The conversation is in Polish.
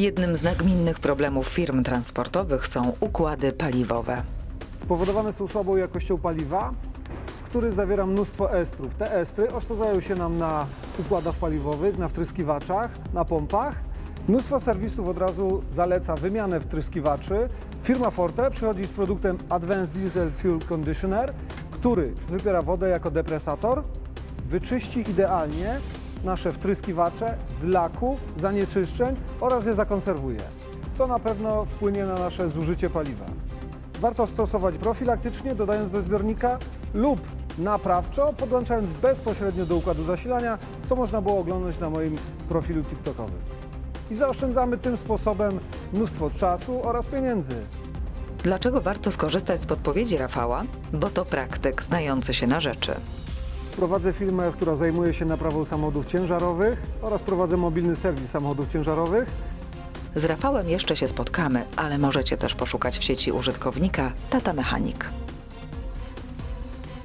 Jednym z nagminnych problemów firm transportowych są układy paliwowe. Spowodowane są słabą jakością paliwa, który zawiera mnóstwo estrów. Te estry osadzają się nam na układach paliwowych, na wtryskiwaczach, na pompach. Mnóstwo serwisów od razu zaleca wymianę wtryskiwaczy. Firma Forte przychodzi z produktem Advanced Diesel Fuel Conditioner, który wybiera wodę jako depresator, wyczyści idealnie nasze wtryskiwacze z laku, zanieczyszczeń oraz je zakonserwuje, co na pewno wpłynie na nasze zużycie paliwa. Warto stosować profilaktycznie, dodając do zbiornika lub naprawczo, podłączając bezpośrednio do układu zasilania, co można było oglądać na moim profilu TikTokowym. I zaoszczędzamy tym sposobem mnóstwo czasu oraz pieniędzy. Dlaczego warto skorzystać z podpowiedzi Rafała? Bo to praktyk znający się na rzeczy. Prowadzę firmę, która zajmuje się naprawą samochodów ciężarowych oraz prowadzę mobilny serwis samochodów ciężarowych. Z Rafałem jeszcze się spotkamy, ale możecie też poszukać w sieci użytkownika Tata Mechanik.